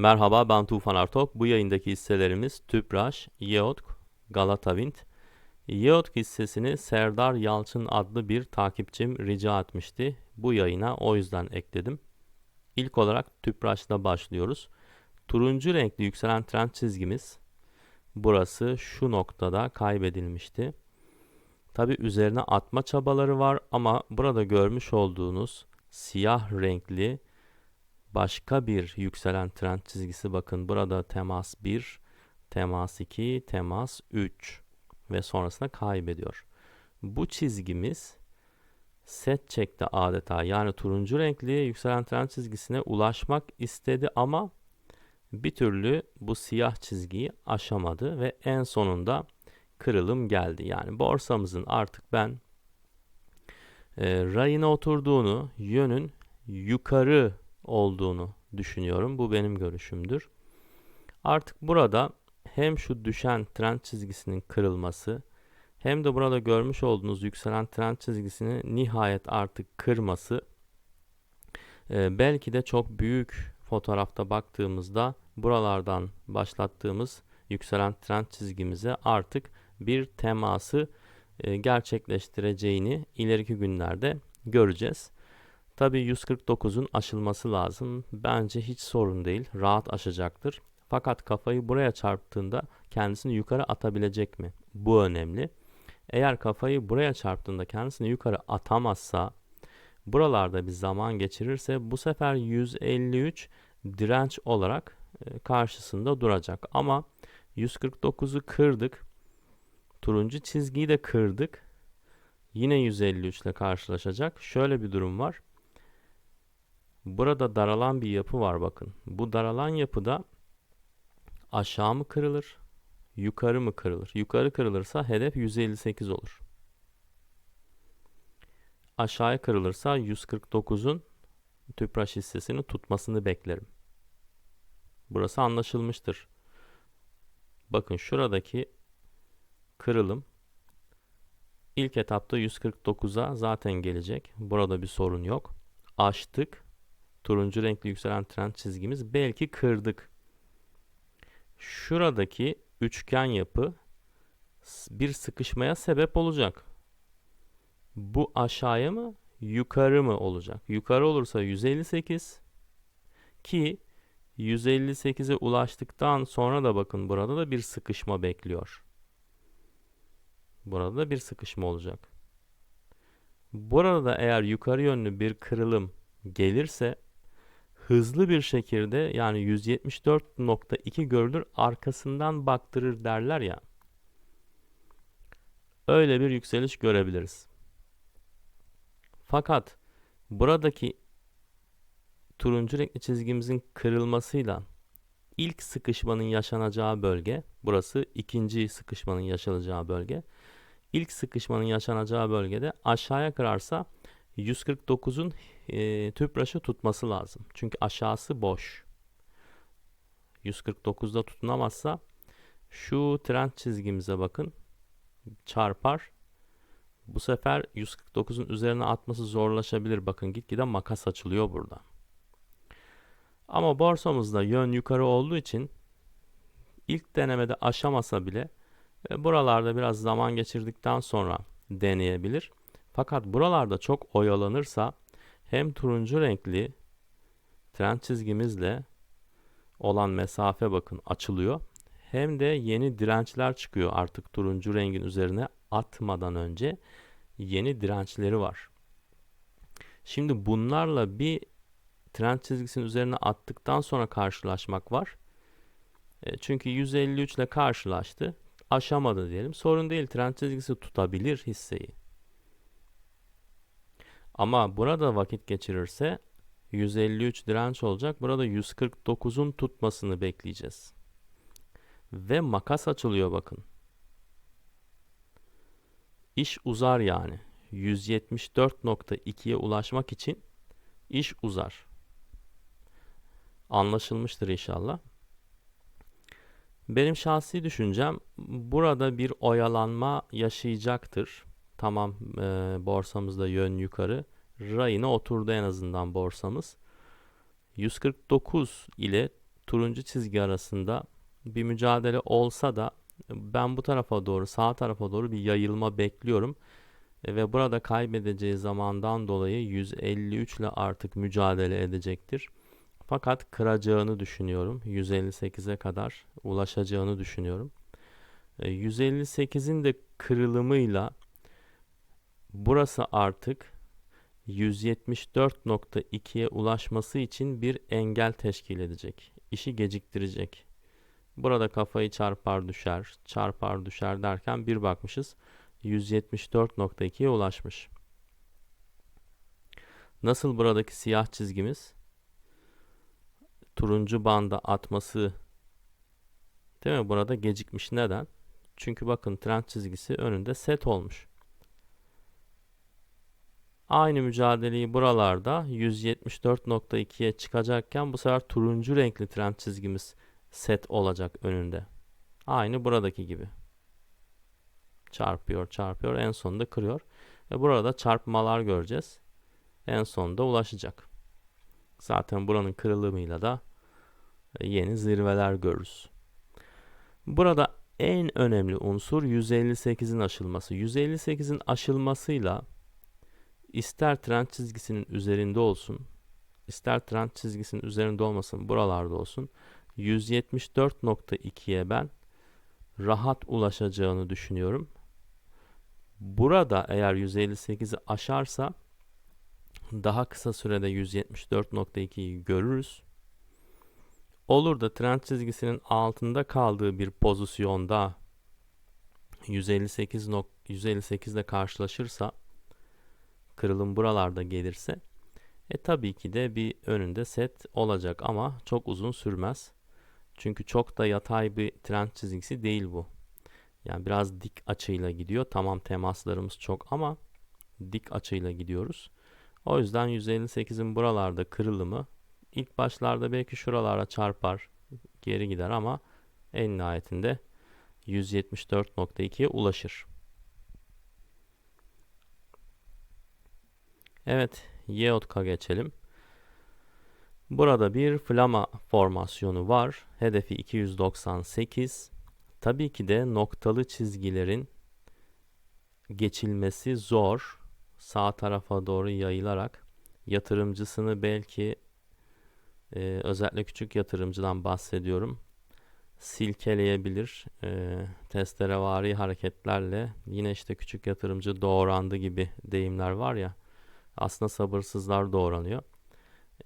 Merhaba ben Tufan Artok. Bu yayındaki hisselerimiz Tüpraş, Yeotk, Galata Wind. Yeotk hissesini Serdar Yalçın adlı bir takipçim rica etmişti. Bu yayına o yüzden ekledim. İlk olarak Tüpraş'la başlıyoruz. Turuncu renkli yükselen trend çizgimiz burası şu noktada kaybedilmişti. Tabi üzerine atma çabaları var ama burada görmüş olduğunuz siyah renkli başka bir yükselen trend çizgisi bakın burada temas 1, temas 2, temas 3 ve sonrasında kaybediyor. Bu çizgimiz set çekti adeta yani turuncu renkli yükselen trend çizgisine ulaşmak istedi ama bir türlü bu siyah çizgiyi aşamadı ve en sonunda kırılım geldi. Yani borsamızın artık ben e, rayına oturduğunu, yönün yukarı olduğunu düşünüyorum. Bu benim görüşümdür. Artık burada hem şu düşen trend çizgisinin kırılması hem de burada görmüş olduğunuz yükselen trend çizgisini nihayet artık kırması e, belki de çok büyük fotoğrafta baktığımızda buralardan başlattığımız yükselen trend çizgimize artık bir teması e, gerçekleştireceğini ileriki günlerde göreceğiz. Tabi 149'un aşılması lazım. Bence hiç sorun değil. Rahat aşacaktır. Fakat kafayı buraya çarptığında kendisini yukarı atabilecek mi? Bu önemli. Eğer kafayı buraya çarptığında kendisini yukarı atamazsa buralarda bir zaman geçirirse bu sefer 153 direnç olarak e, karşısında duracak. Ama 149'u kırdık. Turuncu çizgiyi de kırdık. Yine 153 ile karşılaşacak. Şöyle bir durum var. Burada daralan bir yapı var bakın. Bu daralan yapıda aşağı mı kırılır? Yukarı mı kırılır? Yukarı kırılırsa hedef 158 olur. Aşağıya kırılırsa 149'un tüpraş hissesini tutmasını beklerim. Burası anlaşılmıştır. Bakın şuradaki kırılım ilk etapta 149'a zaten gelecek. Burada bir sorun yok. Açtık turuncu renkli yükselen trend çizgimiz belki kırdık. Şuradaki üçgen yapı bir sıkışmaya sebep olacak. Bu aşağıya mı yukarı mı olacak? Yukarı olursa 158 ki 158'e ulaştıktan sonra da bakın burada da bir sıkışma bekliyor. Burada da bir sıkışma olacak. Burada da eğer yukarı yönlü bir kırılım gelirse hızlı bir şekilde yani 174.2 görülür arkasından baktırır derler ya. Öyle bir yükseliş görebiliriz. Fakat buradaki turuncu renkli çizgimizin kırılmasıyla ilk sıkışmanın yaşanacağı bölge, burası ikinci sıkışmanın yaşanacağı bölge. İlk sıkışmanın yaşanacağı bölgede aşağıya kırarsa 149'un e, tüpraşı tutması lazım. Çünkü aşağısı boş. 149'da tutunamazsa şu trend çizgimize bakın. Çarpar. Bu sefer 149'un üzerine atması zorlaşabilir. Bakın gitgide makas açılıyor burada. Ama borsamızda yön yukarı olduğu için ilk denemede aşamasa bile e, buralarda biraz zaman geçirdikten sonra deneyebilir. Fakat buralarda çok oyalanırsa hem turuncu renkli trend çizgimizle olan mesafe bakın açılıyor. Hem de yeni dirençler çıkıyor artık turuncu rengin üzerine atmadan önce yeni dirençleri var. Şimdi bunlarla bir trend çizgisinin üzerine attıktan sonra karşılaşmak var. E, çünkü 153 ile karşılaştı. Aşamadı diyelim. Sorun değil. Trend çizgisi tutabilir hisseyi. Ama burada vakit geçirirse 153 direnç olacak. Burada 149'un tutmasını bekleyeceğiz. Ve makas açılıyor bakın. İş uzar yani. 174.2'ye ulaşmak için iş uzar. Anlaşılmıştır inşallah. Benim şahsi düşüncem burada bir oyalanma yaşayacaktır. Tamam e, borsamızda yön yukarı. Rayına oturdu en azından borsamız. 149 ile turuncu çizgi arasında bir mücadele olsa da ben bu tarafa doğru sağ tarafa doğru bir yayılma bekliyorum. E, ve burada kaybedeceği zamandan dolayı 153 ile artık mücadele edecektir. Fakat kıracağını düşünüyorum. 158'e kadar ulaşacağını düşünüyorum. 158'in de kırılımıyla burası artık 174.2'ye ulaşması için bir engel teşkil edecek. İşi geciktirecek. Burada kafayı çarpar düşer, çarpar düşer derken bir bakmışız 174.2'ye ulaşmış. Nasıl buradaki siyah çizgimiz turuncu banda atması değil mi? Burada gecikmiş. Neden? Çünkü bakın trend çizgisi önünde set olmuş. Aynı mücadeleyi buralarda 174.2'ye çıkacakken bu sefer turuncu renkli trend çizgimiz set olacak önünde. Aynı buradaki gibi. Çarpıyor, çarpıyor, en sonunda kırıyor. Ve burada çarpmalar göreceğiz. En sonunda ulaşacak. Zaten buranın kırılımıyla da yeni zirveler görürüz. Burada en önemli unsur 158'in aşılması. 158'in aşılmasıyla ister trend çizgisinin üzerinde olsun, ister trend çizgisinin üzerinde olmasın, buralarda olsun. 174.2'ye ben rahat ulaşacağını düşünüyorum. Burada eğer 158'i aşarsa daha kısa sürede 174.2'yi görürüz. Olur da trend çizgisinin altında kaldığı bir pozisyonda 158 158 ile karşılaşırsa kırılım buralarda gelirse e tabii ki de bir önünde set olacak ama çok uzun sürmez. Çünkü çok da yatay bir trend çizgisi değil bu. Yani biraz dik açıyla gidiyor. Tamam temaslarımız çok ama dik açıyla gidiyoruz. O yüzden 158'in buralarda kırılımı ilk başlarda belki şuralara çarpar geri gider ama en nihayetinde 174.2'ye ulaşır. Evet, Yeotka geçelim. Burada bir flama formasyonu var. Hedefi 298. Tabii ki de noktalı çizgilerin geçilmesi zor. Sağ tarafa doğru yayılarak yatırımcısını belki e, özellikle küçük yatırımcıdan bahsediyorum silkeleyebilir e, testerevari hareketlerle yine işte küçük yatırımcı doğrandı gibi deyimler var ya aslında sabırsızlar doğranıyor.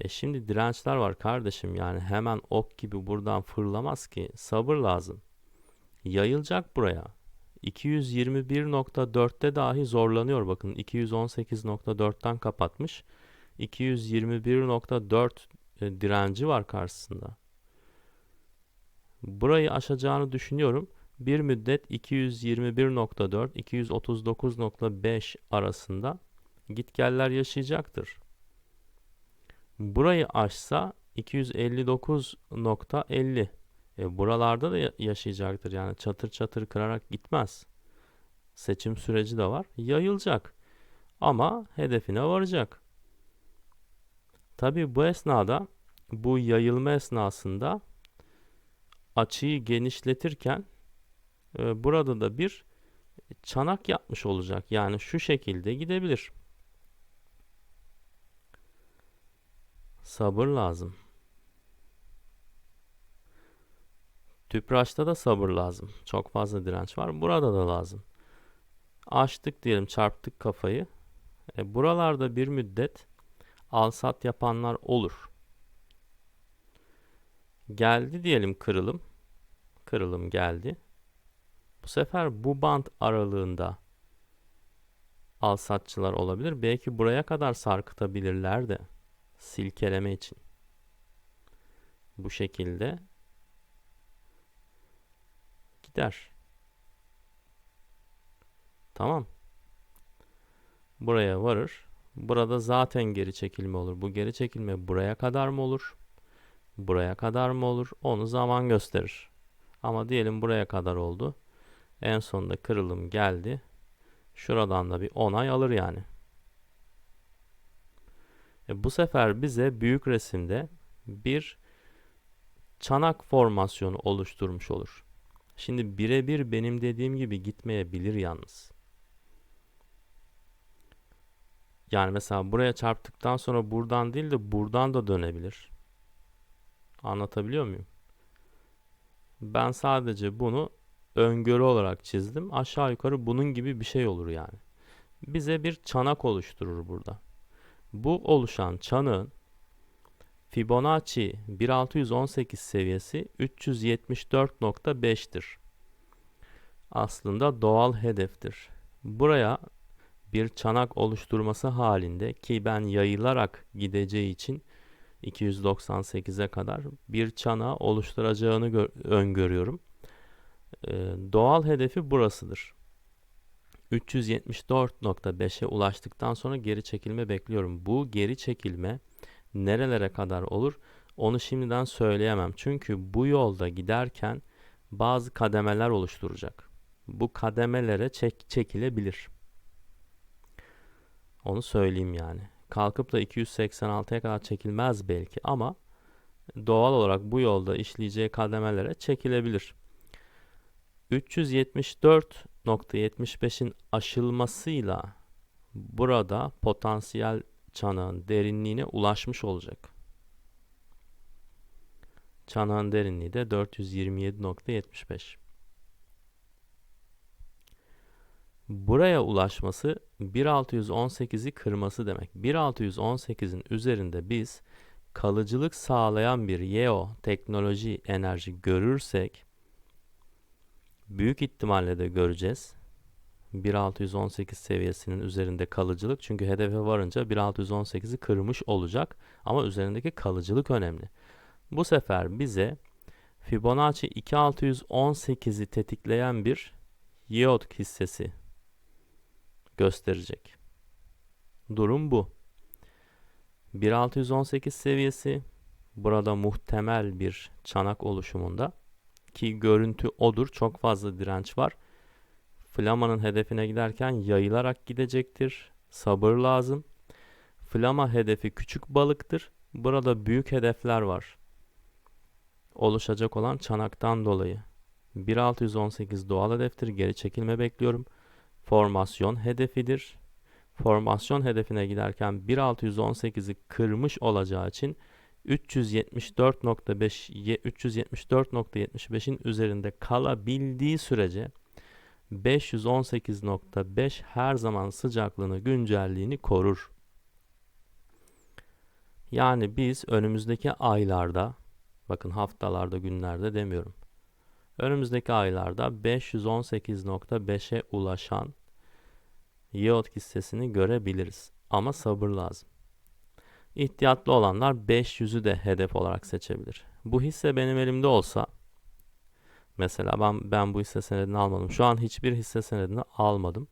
E şimdi dirençler var kardeşim yani hemen ok gibi buradan fırlamaz ki sabır lazım. Yayılacak buraya. 221.4'te dahi zorlanıyor bakın 218.4'ten kapatmış. 221.4 e, direnci var karşısında. Burayı aşacağını düşünüyorum. Bir müddet 221.4 239.5 arasında gitgeller yaşayacaktır. Burayı aşsa 259.50 e, buralarda da yaşayacaktır. Yani çatır çatır kırarak gitmez. Seçim süreci de var. Yayılacak. Ama hedefine varacak. Tabi bu esnada bu yayılma esnasında açıyı genişletirken e, burada da bir çanak yapmış olacak. Yani şu şekilde gidebilir. Sabır lazım. Tüpraşta da sabır lazım. Çok fazla direnç var. Burada da lazım. Açtık diyelim çarptık kafayı. E, buralarda bir müddet al sat yapanlar olur. Geldi diyelim kırılım. Kırılım geldi. Bu sefer bu band aralığında al satçılar olabilir. Belki buraya kadar sarkıtabilirler de silkeleme için. Bu şekilde gider. Tamam. Buraya varır. Burada zaten geri çekilme olur. Bu geri çekilme buraya kadar mı olur? Buraya kadar mı olur? Onu zaman gösterir. Ama diyelim buraya kadar oldu. En sonunda kırılım geldi. Şuradan da bir onay alır yani. E bu sefer bize büyük resimde bir çanak formasyonu oluşturmuş olur. Şimdi birebir benim dediğim gibi gitmeyebilir yalnız. Yani mesela buraya çarptıktan sonra buradan değil de buradan da dönebilir. Anlatabiliyor muyum? Ben sadece bunu öngörü olarak çizdim. Aşağı yukarı bunun gibi bir şey olur yani. Bize bir çanak oluşturur burada. Bu oluşan çanağın Fibonacci 1618 seviyesi 374.5'tir. Aslında doğal hedeftir. Buraya bir çanak oluşturması halinde ki ben yayılarak gideceği için 298'e kadar bir çanağı oluşturacağını öngörüyorum. Ee, doğal hedefi burasıdır. 374.5'e ulaştıktan sonra geri çekilme bekliyorum. Bu geri çekilme nerelere kadar olur onu şimdiden söyleyemem. Çünkü bu yolda giderken bazı kademeler oluşturacak. Bu kademelere çek çekilebilir. Onu söyleyeyim yani. Kalkıp da 286'ya kadar çekilmez belki ama doğal olarak bu yolda işleyeceği kademelere çekilebilir. 374.75'in aşılmasıyla burada potansiyel çanağın derinliğine ulaşmış olacak. Çanağın derinliği de 427.75. Buraya ulaşması 1618'i kırması demek. 1618'in üzerinde biz kalıcılık sağlayan bir YEO teknoloji enerji görürsek büyük ihtimalle de göreceğiz. 1618 seviyesinin üzerinde kalıcılık çünkü hedefe varınca 1618'i kırmış olacak ama üzerindeki kalıcılık önemli. Bu sefer bize Fibonacci 2618'i tetikleyen bir yield hissesi gösterecek. Durum bu. 1618 seviyesi burada muhtemel bir çanak oluşumunda ki görüntü odur. Çok fazla direnç var. Flama'nın hedefine giderken yayılarak gidecektir. Sabır lazım. Flama hedefi küçük balıktır. Burada büyük hedefler var. Oluşacak olan çanaktan dolayı. 1618 doğal hedeftir. Geri çekilme bekliyorum. Formasyon hedefidir. Formasyon hedefine giderken 1618'i kırmış olacağı için 374.5 374.75'in üzerinde kalabildiği sürece 518.5 her zaman sıcaklığını, güncelliğini korur. Yani biz önümüzdeki aylarda, bakın haftalarda, günlerde demiyorum. Önümüzdeki aylarda 518.5'e ulaşan yield hissesini görebiliriz. Ama sabır lazım. İhtiyatlı olanlar 500'ü de hedef olarak seçebilir. Bu hisse benim elimde olsa Mesela ben ben bu hisse senedini almadım. Şu an hiçbir hisse senedini almadım.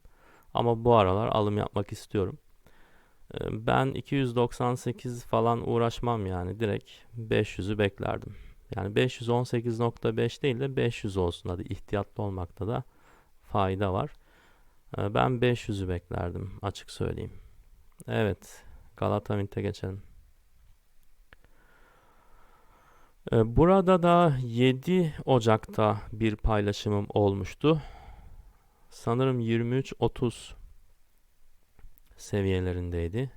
Ama bu aralar alım yapmak istiyorum. Ee, ben 298 falan uğraşmam yani. Direkt 500'ü beklerdim. Yani 518.5 değil de 500 olsun. Hadi ihtiyatlı olmakta da fayda var. Ee, ben 500'ü beklerdim açık söyleyeyim. Evet. Galata Mint'e geçelim. Ee, burada da 7 Ocak'ta bir paylaşımım olmuştu. Sanırım 23-30 seviyelerindeydi.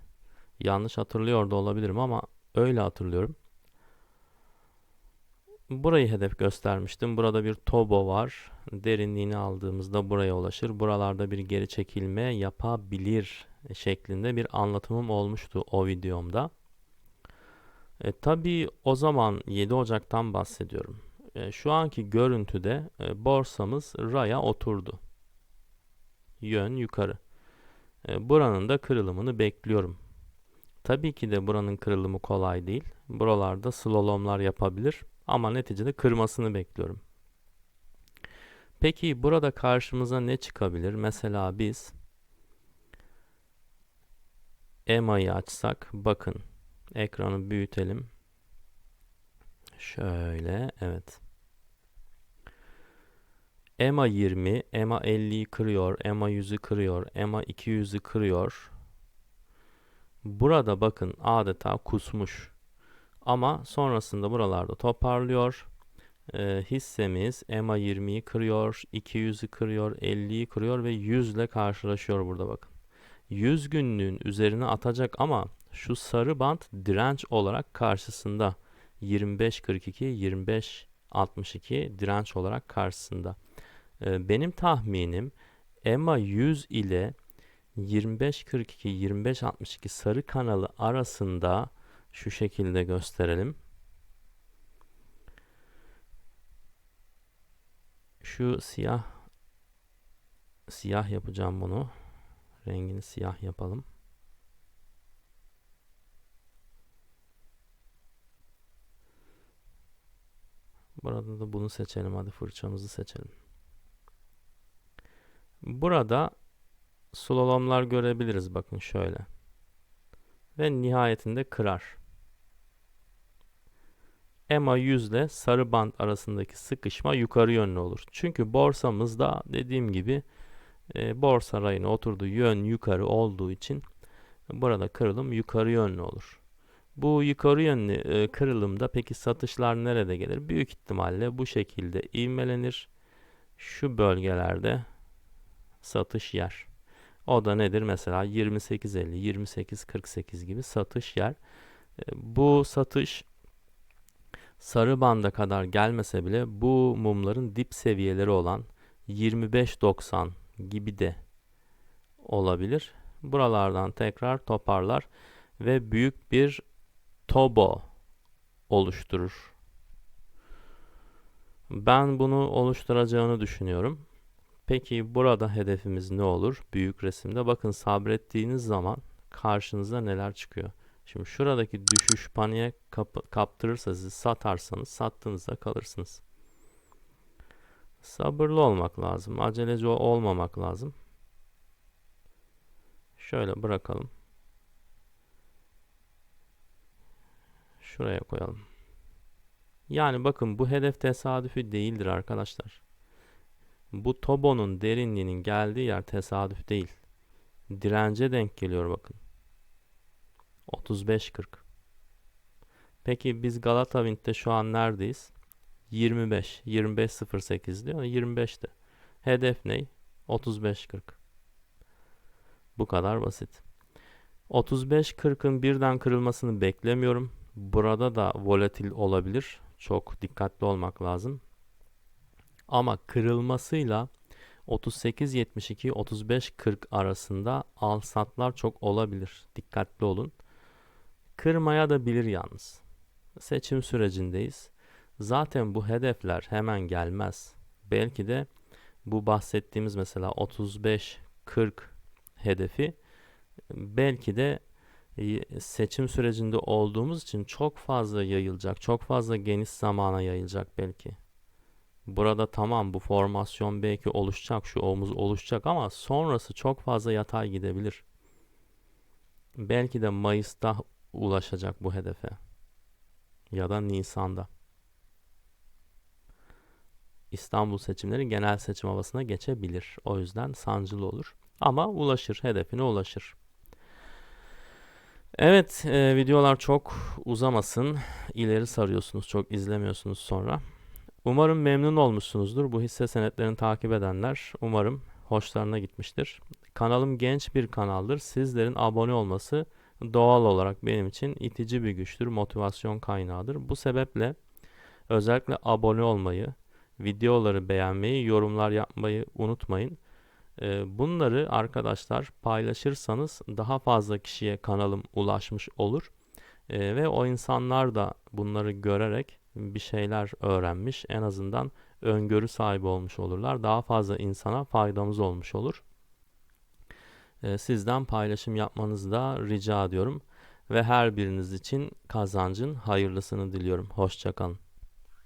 Yanlış hatırlıyor da olabilirim ama öyle hatırlıyorum. Burayı hedef göstermiştim. Burada bir tobo var. Derinliğini aldığımızda buraya ulaşır. Buralarda bir geri çekilme yapabilir şeklinde bir anlatımım olmuştu o videomda. E, tabii o zaman 7 Ocak'tan bahsediyorum. E, şu anki görüntüde e, borsamız raya oturdu. Yön yukarı. E, buranın da kırılımını bekliyorum. Tabii ki de buranın kırılımı kolay değil. Buralarda slalomlar yapabilir ama neticede kırmasını bekliyorum. Peki burada karşımıza ne çıkabilir? Mesela biz EMA'yı açsak bakın Ekranı büyütelim. Şöyle evet. EMA 20, EMA 50'yi kırıyor, EMA 100'ü kırıyor, EMA 200'ü kırıyor. Burada bakın adeta kusmuş. Ama sonrasında buralarda toparlıyor. Ee, hissemiz EMA 20'yi kırıyor, 200'ü kırıyor, 50'yi kırıyor ve 100 ile karşılaşıyor burada bakın. 100 günlüğün üzerine atacak ama şu sarı bant direnç olarak karşısında. 25-42, 25-62 direnç olarak karşısında. Ee, benim tahminim EMA 100 ile 2542 2562 sarı kanalı arasında şu şekilde gösterelim. Şu siyah siyah yapacağım bunu. Rengini siyah yapalım. Burada da bunu seçelim. Hadi fırçamızı seçelim. Burada slalomlar görebiliriz bakın şöyle. Ve nihayetinde kırar. EMA 100 ile sarı band arasındaki sıkışma yukarı yönlü olur. Çünkü borsamızda dediğim gibi e, borsa rayına oturduğu yön yukarı olduğu için burada kırılım yukarı yönlü olur. Bu yukarı yönlü e, kırılımda peki satışlar nerede gelir? Büyük ihtimalle bu şekilde ivmelenir. Şu bölgelerde satış yer. O da nedir? Mesela 28.50, 28.48 gibi satış yer. E, bu satış sarı banda kadar gelmese bile bu mumların dip seviyeleri olan 25.90 gibi de olabilir. Buralardan tekrar toparlar ve büyük bir tobo oluşturur. Ben bunu oluşturacağını düşünüyorum. Peki burada hedefimiz ne olur? Büyük resimde bakın sabrettiğiniz zaman karşınıza neler çıkıyor. Şimdi şuradaki düşüş paniğe kap kaptırırsa sizi satarsanız sattığınızda kalırsınız. Sabırlı olmak lazım. Aceleci olmamak lazım. Şöyle bırakalım. Şuraya koyalım. Yani bakın bu hedef tesadüfi değildir arkadaşlar. Bu Tobo'nun derinliğinin geldiği yer tesadüf değil. Dirence denk geliyor bakın. 35-40. Peki biz Galata Wind'de şu an neredeyiz? 25. 25.08 diyor. 25'te. Hedef ne? 35-40. Bu kadar basit. 35-40'ın birden kırılmasını beklemiyorum. Burada da volatil olabilir. Çok dikkatli olmak lazım. Ama kırılmasıyla 38.72 35.40 arasında al satlar çok olabilir. Dikkatli olun. Kırmaya da bilir yalnız. Seçim sürecindeyiz. Zaten bu hedefler hemen gelmez. Belki de bu bahsettiğimiz mesela 35 40 hedefi belki de e, seçim sürecinde olduğumuz için çok fazla yayılacak. Çok fazla geniş zamana yayılacak belki. Burada tamam bu formasyon belki oluşacak, şu omuz oluşacak ama sonrası çok fazla yatay gidebilir. Belki de Mayıs'ta ulaşacak bu hedefe. Ya da Nisan'da. İstanbul seçimleri genel seçim havasına geçebilir. O yüzden sancılı olur. Ama ulaşır, hedefine ulaşır. Evet, e, videolar çok uzamasın. İleri sarıyorsunuz, çok izlemiyorsunuz sonra. Umarım memnun olmuşsunuzdur. Bu hisse senetlerini takip edenler umarım hoşlarına gitmiştir. Kanalım genç bir kanaldır. Sizlerin abone olması doğal olarak benim için itici bir güçtür, motivasyon kaynağıdır. Bu sebeple özellikle abone olmayı, videoları beğenmeyi, yorumlar yapmayı unutmayın. Ee, bunları arkadaşlar paylaşırsanız daha fazla kişiye kanalım ulaşmış olur. Ee, ve o insanlar da bunları görerek bir şeyler öğrenmiş. En azından öngörü sahibi olmuş olurlar. Daha fazla insana faydamız olmuş olur. Ee, sizden paylaşım yapmanızı da rica ediyorum. Ve her biriniz için kazancın hayırlısını diliyorum. Hoşçakalın.